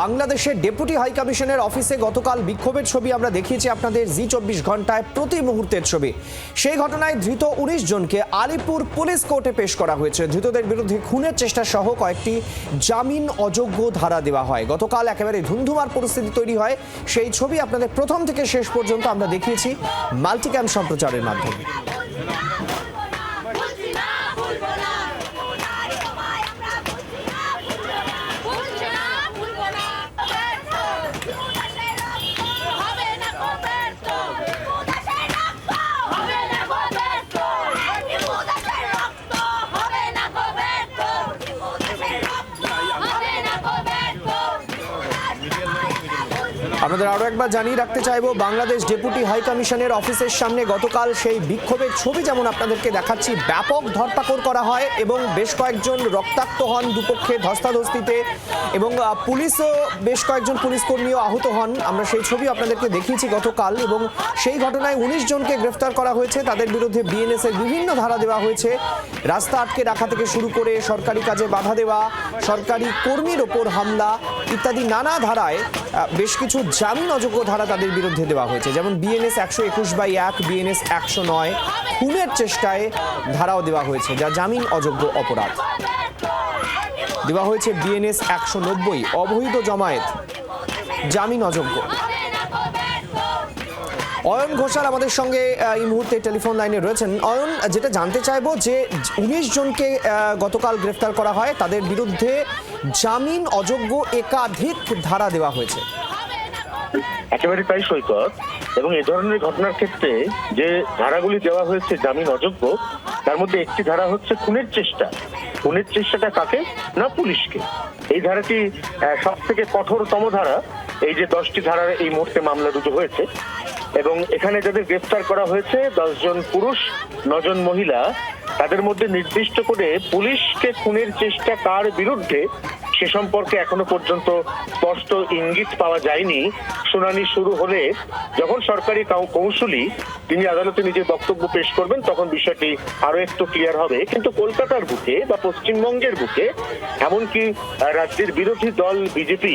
বাংলাদেশের deputy high কমিশনের অফিসে গতকাল বিক্ষোভের ছবি আমরা দেখিয়েছি আপনাদের জি চব্বিশ ঘন্টায় প্রতি মুহূর্তের ছবি। সেই ঘটনায় ধৃত উনিশ জনকে আলিপুর পুলিশ কোর্টে পেশ করা হয়েছে। ধৃতদের বিরুদ্ধে খুনের চেষ্টা সহ কয়েকটি জামিন অযোগ্য ধারা দেওয়া হয়। গতকাল একেবারে ধুমধুমার পরিস্থিতি তৈরি হয়। সেই ছবি আপনাদের প্রথম থেকে শেষ পর্যন্ত আমরা দেখিয়েছি মাল্টিক্যাম সম্প্রচারের মাধ্যমে। আপনাদের আরও একবার জানিয়ে রাখতে চাইব, বাংলাদেশ ডেপুটি হাই কমিশনের অফিসের সামনে গতকাল সেই বিক্ষোভের ছবি যেমন আপনাদেরকে দেখাচ্ছি, ব্যাপক ধরপাকড় করা হয় এবং বেশ কয়েকজন রক্তাক্ত হন দুপক্ষে ধস্তাধস্তিতে এবং পুলিশও বেশ কয়েকজন পুলিশ কর্মীও আহত হন। আমরা সেই ছবি আপনাদেরকে দেখিয়েছি গতকাল এবং সেই ঘটনায় উনিশ জনকে গ্রেফতার করা হয়েছে। তাদের বিরুদ্ধে বিএনএস এর বিভিন্ন ধারা দেওয়া হয়েছে। রাস্তা আটকে রাখা থেকে শুরু করে সরকারি কাজে বাধা দেওয়া, সরকারি কর্মীর ওপর হামলা ইত্যাদি নানা ধারায় বেশ কিছু জামিন অযোগ্য ধারা তাদের বিরুদ্ধে দেওয়া হয়েছে। যেমন বিএনএস একশো একুশ বাই এক, বিএনএস একশো নয়, খুনের চেষ্টায় ধারাও দেওয়া হয়েছে, যা জামিন অযোগ্য অপরাধ। দেওয়া হয়েছে বিএনএস একশো নব্বই, অবৈধ জমায়েত, জামিন অযোগ্য। অয়ন ঘোষাল আমাদের সঙ্গে এই মুহূর্তে টেলিফোন লাইনে রয়েছেন। অয়ন, যেটা জানতে চাইব যে উনিশ জনকে গতকাল গ্রেফতার করা হয়, তাদের বিরুদ্ধে জামিন অযোগ্য একাধিক ধারা দেওয়া হয়েছে। একেবারে তাই সৈকত, এবং এ ধরনের ঘটনার ক্ষেত্রে যে ধারাগুলি দেওয়া হয়েছে জামিন অযোগ্য, তার মধ্যে একটি ধারা হচ্ছে খুনের চেষ্টা। খুনের চেষ্টাটা কাকে? না পুলিশকে। এই ধারাটি সব থেকে কঠোরতম ধারা। এই যে দশটি ধারার এই মুহূর্তে মামলা রুজু হয়েছে। এবং এখানে যাদের গ্রেফতার করা হয়েছে, দশজন পুরুষ, নজন মহিলা, তাদের মধ্যে নির্দিষ্ট করে পুলিশকে খুনের চেষ্টা কার বিরুদ্ধে সে সম্পর্কে এখনও পর্যন্ত স্পষ্ট ইঙ্গিত পাওয়া যায়নি। শুনানি শুরু হলে যখন সরকারি কৌঁসুলি তিনি আদালতে নিজের বক্তব্য পেশ করবেন, তখন বিষয়টি আরও একটু ক্লিয়ার হবে। কিন্তু কলকাতার বুকে বা পশ্চিমবঙ্গের বুকে এমনকি রাজ্যের বিরোধী দল, বিজেপি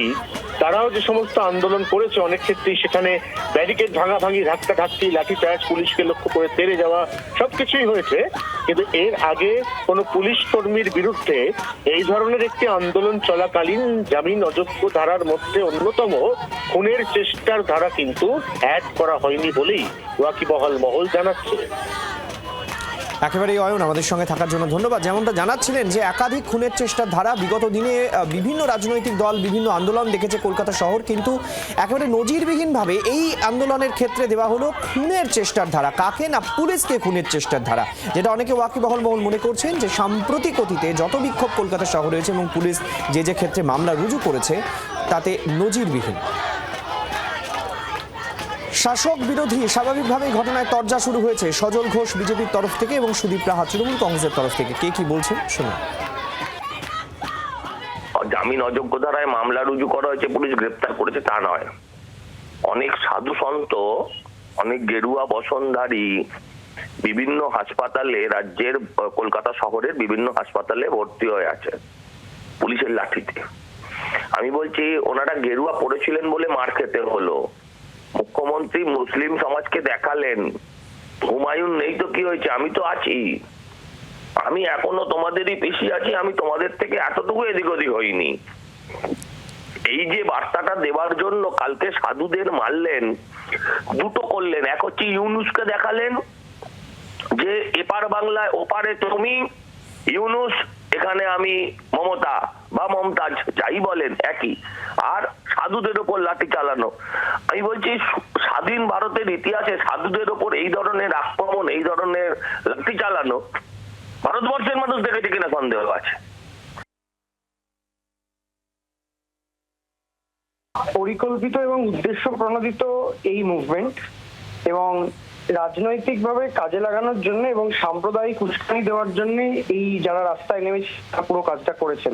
তারাও যে সমস্ত আন্দোলন করেছে, অনেক ক্ষেত্রেই সেখানে ব্যারিকেড ভাঙাভাঙি ধাক্কা ধাক্কি লাঠিচার্জ, পুলিশকে লক্ষ্য করে তেড়ে যাওয়া সবকিছুই হয়েছে। কিন্তু এর আগে কোনো পুলিশ কর্মীর বিরুদ্ধে এই ধরনের একটি আন্দোলন চলাকালীন জামিন অযোগ্য ধারার মধ্যে অন্যতম খুনের চেষ্টার ধারা কিন্তু অ্যাড করা হয়নি বলেই ওয়াকিবহাল মহল জানাচ্ছে। একেবারে অয়ন, আমাদের সঙ্গে থাকার জন্য ধন্যবাদ। যেমনটা জানাচ্ছিলেন যে একাধিক খুনের চেষ্টার ধারা বিগত দিনে বিভিন্ন রাজনৈতিক দল, বিভিন্ন আন্দোলন দেখেছে কলকাতা শহর, কিন্তু একেবারে নজিরবিহীনভাবে এই আন্দোলনের ক্ষেত্রে দেওয়া হলো খুনের চেষ্টার ধারা। কাকে না পুলিশকে খুনের চেষ্টার ধারা? যেটা অনেকে ওয়াকিবহল মহল মনে করছেন যে সাম্প্রতিক অতীতে যত বিক্ষোভ কলকাতা শহর হয়েছে এবং পুলিশ যে যে ক্ষেত্রে মামলা রুজু করেছে, তাতে নজিরবিহীন। শাসক বিরোধী স্বাভাবিকভাবেই ঘটনায় তরজা শুরু হয়েছে। সজল ঘোষ বিজেপির তরফ থেকে এবং সুদীপ রাহা তৃণমূল কংগ্রেসের তরফ থেকে। কে কি বলছেন? শুনুন। জামিন অযোগ্য ধারায় মামলা রুজু করা হয়েছে, পুলিশ গ্রেপ্তার করেছে, তা নয়। অনেক সাধু সন্ত, অনেক গেরুয়া বসনধারী বিভিন্ন হাসপাতালে রাজ্যের, কলকাতা শহরের বিভিন্ন হাসপাতালে ভর্তি হয়ে আছে পুলিশের লাঠিতে। আমি বলছি, ওনারা গেরুয়া পড়েছিলেন বলে মার খেতে হলো। মুখ্যমন্ত্রী মুসলিম সমাজকে দেখালেন। হুমায়ুন নেই তো কি হয়েছে? আমি তো আছি। আমি এখনও তোমাদেরই পেশি আছি, আমি তোমাদের থেকে এতটুকু এদিক ওদিক হইনি। এই যে বার্তাটা দেওয়ার জন্য কালকে সাধুদের মারলেন, দুটো করলেন। এক হচ্ছে ইউনুসকে দেখালেন যে, এপার বাংলায় ওপারে তুমি, ইউনুস এখানে আমি মমতা বা মমতাজ যাই বলেন একই। আর সাধুদের ওপর লাঠি চালানো। আমি বলছি, স্বাধীন ভারতের ইতিহাসে সাধুদের ওপর এই ধরনের আক্রমণ, এই ধরনের লাঠি চালানো ভারতবর্ষের মানুষ দেখেছে কিনা সন্দেহ আছে। পরিকল্পিত এবং উদ্দেশ্য প্রণোদিত এই মুভমেন্ট এবং রাজনৈতিকভাবে কাজে লাগানোর জন্য এবং সাম্প্রদায়িক উস্কানি দেওয়ার জন্য এই যারা রাস্তায় নেমেছে, তারা পুরো কাজটা করেছেন।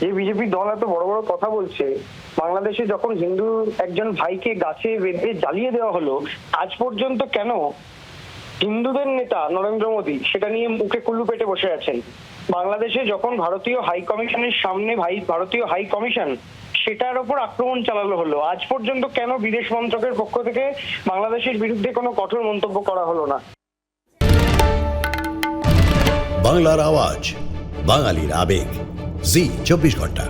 যে বিজেপি দল এত বড় বড় কথা বলছে, বাংলাদেশে যখন হিন্দু একজন ভাইকে গাছে বেঁধে জ্বালিয়ে দেওয়া হলো, আজ পর্যন্ত কেন হিন্দুদের নেতা নরেন্দ্র মোদী সেটা নিয়ে মুখে কুল্লু পেটে বসে আছেন? বাংলাদেশে যখন ভারতীয় হাই কমিশনের সামনে ভাই ভারতীয় হাই কমিশন সেটার ওপর আক্রমণ চালানো হলো। আজ পর্যন্ত কেন বিদেশ মন্ত্রকের পক্ষ থেকে বাংলাদেশের বিরুদ্ধে কোনো কঠোর মন্তব্য করা হলো না? বাংলার আওয়াজ, বাঙালির আবেগ। জি, চব্বিশ ঘণ্টা।